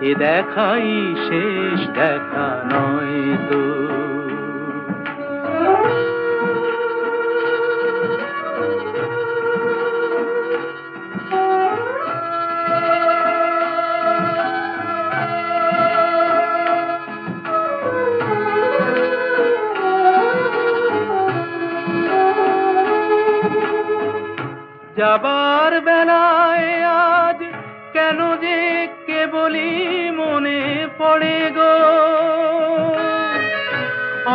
এ দেখাই শেষ দেখা নয় তো। যাবার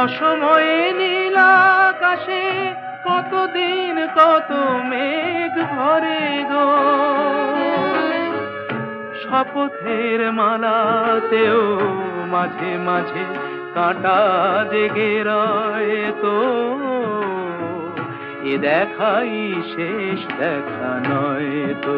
অসময়ে নীল আকাশে কতদিন কত মেঘ ভরে গো। শপথের মালাতেও মাঝে মাঝে কাঁটা জেগে তো। এ দেখাই শেষ দেখা নয় তো।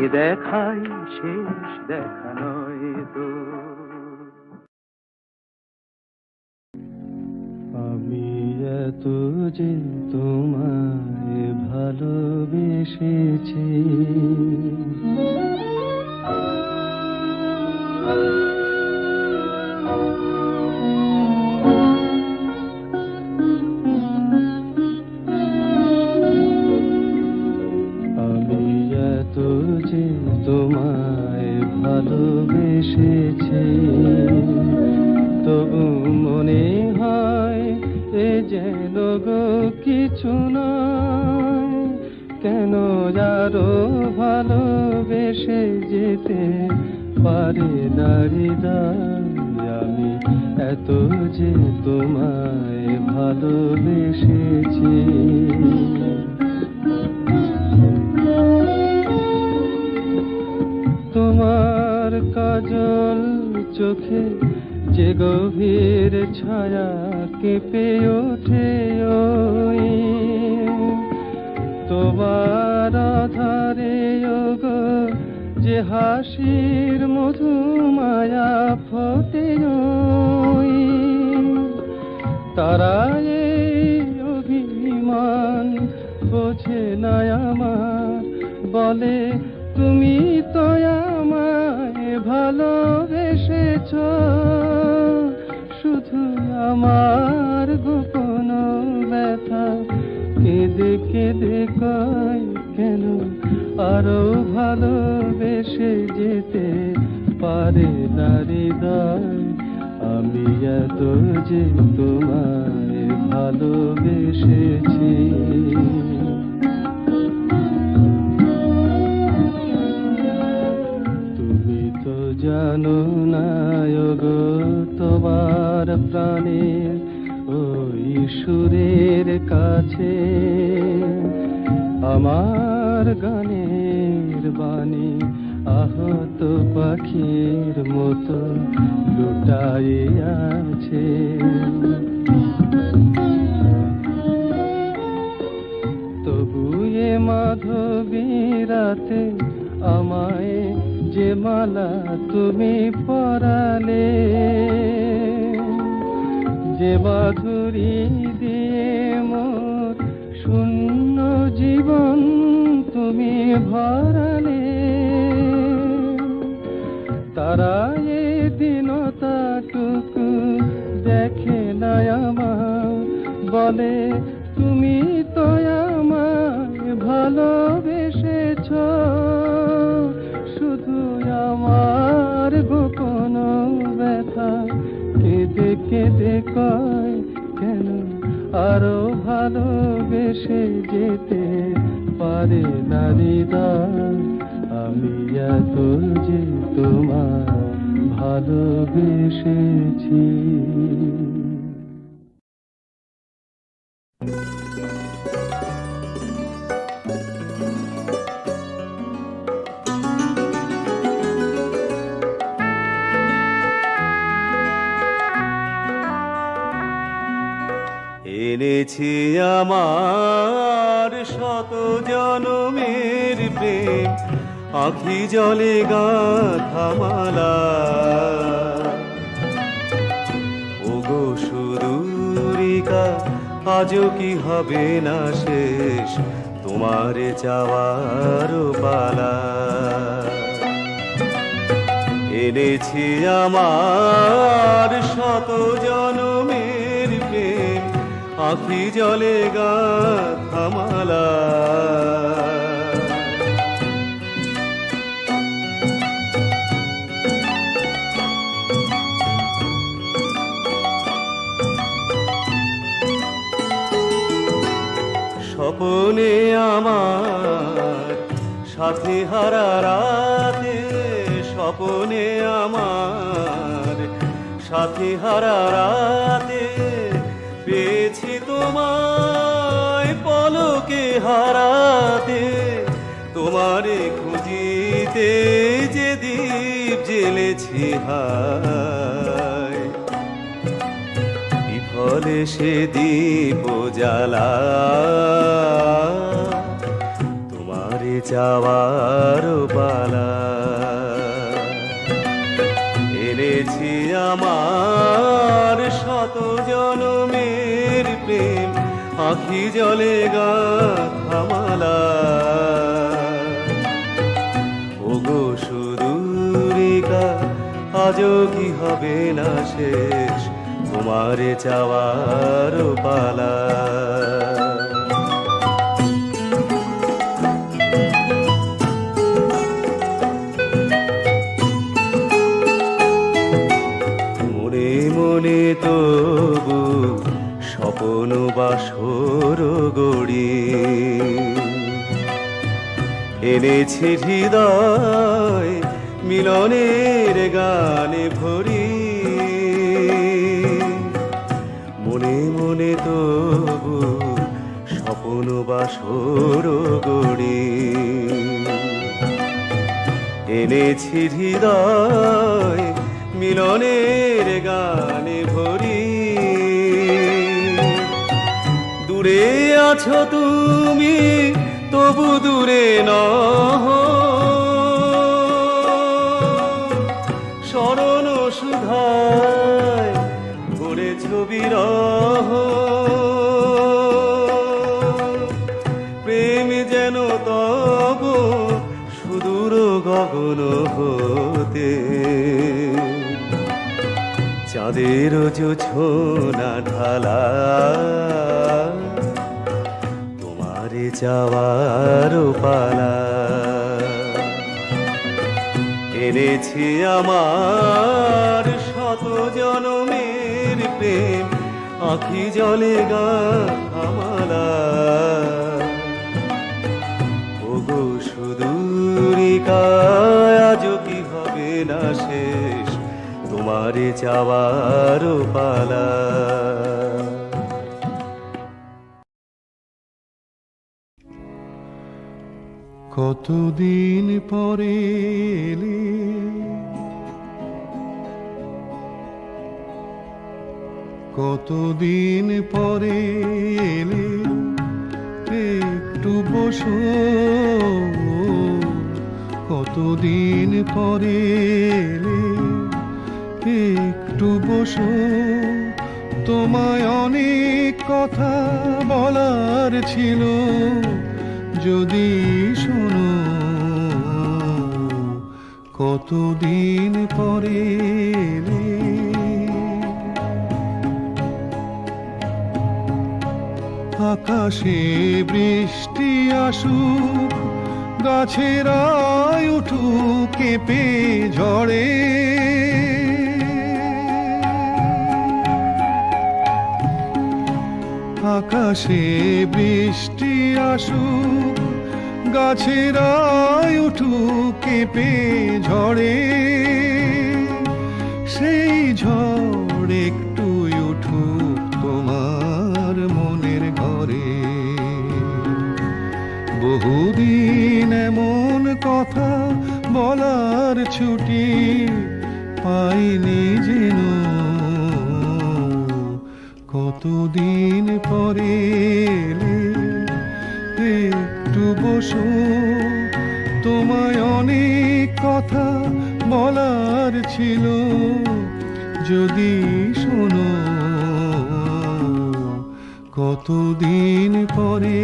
এ দেখাই শেষ দেখা নয় তো। আমি এত যে তোমায় ভালোবেসেছি। ভালোবেসেছি তবু মনে হয় এ যেন গো কিছু নয়। কেন আরও ভালোবেসে যেতে পারে দাঁড়িদায় আমি এত যে তোমায় ভালোবেসেছি। তোমার কাজল চোখে, যে গভীর ছায়া কেঁপে ওঠে ওই। তোমার আধারে গো যে হাসির মধু মায়া ফোটে ওই। তারা অভিমান বোঝে না আমার, বলে, তুমি তো আমায় ভালোবেসেছ, শুধু আমার গোপন ব্যথা। কেঁদে কেঁদে কয় কেন আরও ভালোবেসে যেতে পারে না আমি এত যে তোমায় ভালোবেসেছি। তোমার প্রাণের ওই সুরের কাছে। আমার গানের বাণী আহত পাখির মতো লুটাই আছে। তবু এ মাধবী রাতে আমায় যে মালা তুমি পরালে যে মাধুরী দিয়ে মোর শূন্য জীবন তুমি ভরালে। তারা এ দিনতাটুকু দেখে না আমার। বলে, তুমি তো ভালোবেসেছ কেঁদে কয় কেন আরও ভালোবেসে যেতে পারে নারীদার আমি এত যে তোমার ভালোবেসেছি। এনেছি আমার শত জনমের প্রেম, আখি জলে গাথামালা ওগো সুদূরিকা, আজও কি হবে না শেষ তোমার চাওয়ার পালা? এনেছি আমার শত প্রেম আখি জলে গা থামালা। স্বপনে আমার সাথে হারা রাতে স্বপনে আমার সাথে হারা রাতে পেয়েছি তোমায় পলকে হারাতে, তোমারে খুঁজিতে যে দ্বীপ জেলেছি হায়। বিফলে সে দীপ জ্বালা, তোমারে যাওয়ার পালা। এনেছি আমার আখি জলে গা থামালা। ওগো সুদূরিকা আজও কি হবে না শেষ? তোমারে চাওয়ার পালা। গড়ি। এনেছি হৃদয় মিলনের গানে ভরি। মনে মনে তবু স্বপন বাসর গড়ি। এনেছি হৃদয় মিলনের গানে দূরে আছো তুমি, তবু দূরে নহ। স্মরণ সুধায় ভরে ছবি রহ প্রেম যেন তব সুদূর গগন হতে। চাঁদের জোছনা ঢালা। তোমারে যাওয়ার পালা। এনেছি আমার শত জনমের প্রেম, আখি জলে গা আমালা ওগো সুদূরিকা আজ কি হবে না শেষ, তোমারে চাওয়ার পালা। কতদিন পরে এলে? কতদিন পরে এলে? একটু বসো। কতদিন পরে এলে? একটু বসো। তোমায় অনেক কথা বলার ছিল। যদি শোনো কতদিন পরে আকাশে বৃষ্টি আসুক গাছের আয় উঠুক কেঁপে ঝড়ে আকাশে বৃষ্টি আসুক, গাছের আয় উঠুক, কেঁপে ঝড়ে সেই ঝড় একটু উঠুক তোমার মনের ঘরে। বহুদিন এমন কথা বলার ছুটি পাইনি। কতদিন পরে একটু বসো, তোমায় অনেক কথা বলার ছিল। যদি শোনো, কতদিন পরে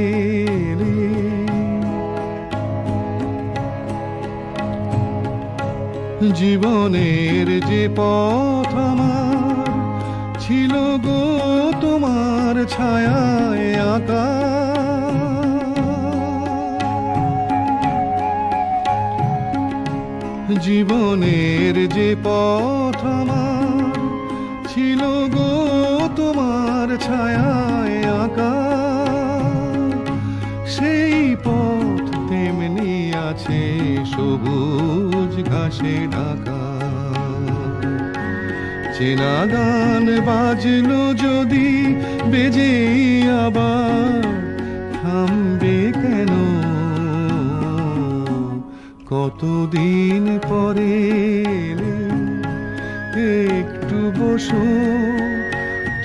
জীবনের যে পথ আমার ছিল গো তোমার ছায়ায় আঁকা। জীবনের যে পথ আমার ছিল গো তোমার ছায়ায় আঁকা। সেই পথ তেমনি আছে সবুজ ঘাসে ঢাকা। চেনা গান বাজলো যদি, বেজে আবার থামবে কেন? কতদিন পরে একটু বসো,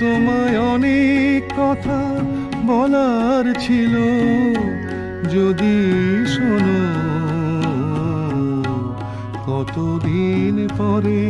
তোমায় অনেক কথা বলার ছিল। যদি শোনো, কতদিন পরে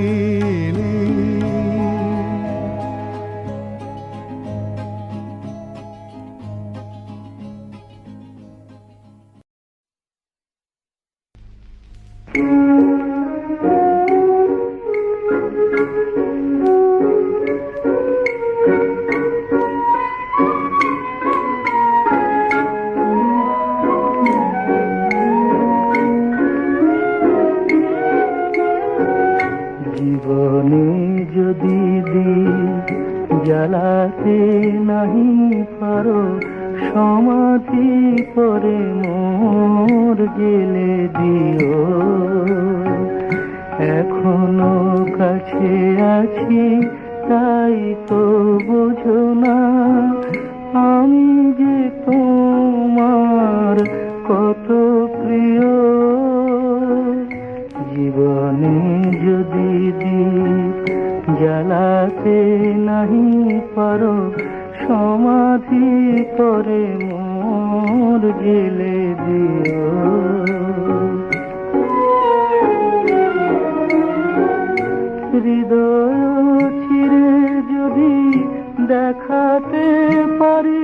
এখনও কাছে আছি, তাই তো বোঝো না। আমি যে তোমার কত প্রিয়। জীবনে যদি জ্বালাতে নাহি পারো, সমাধি করে মোর গেলে দিও। হৃদয় ছিড়ে যদি দেখাতে পারিতাম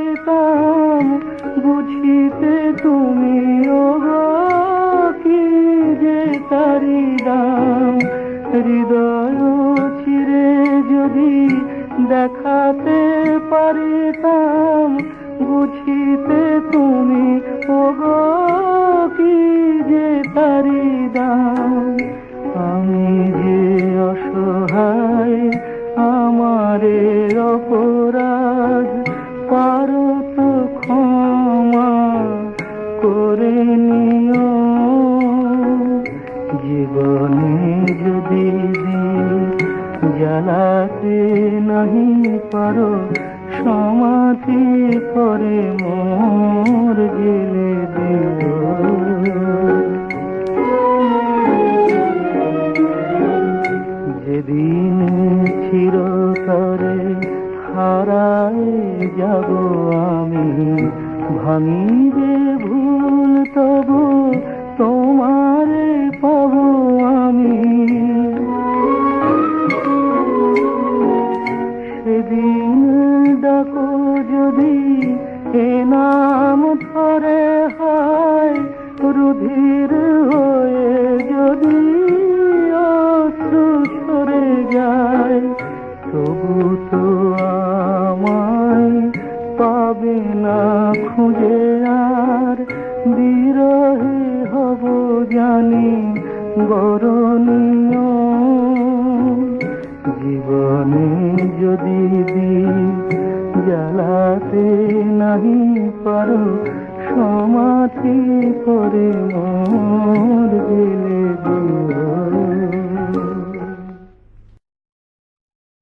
চিরতরে হারায় যাব আমি ভাঙিবে ಬಹುದು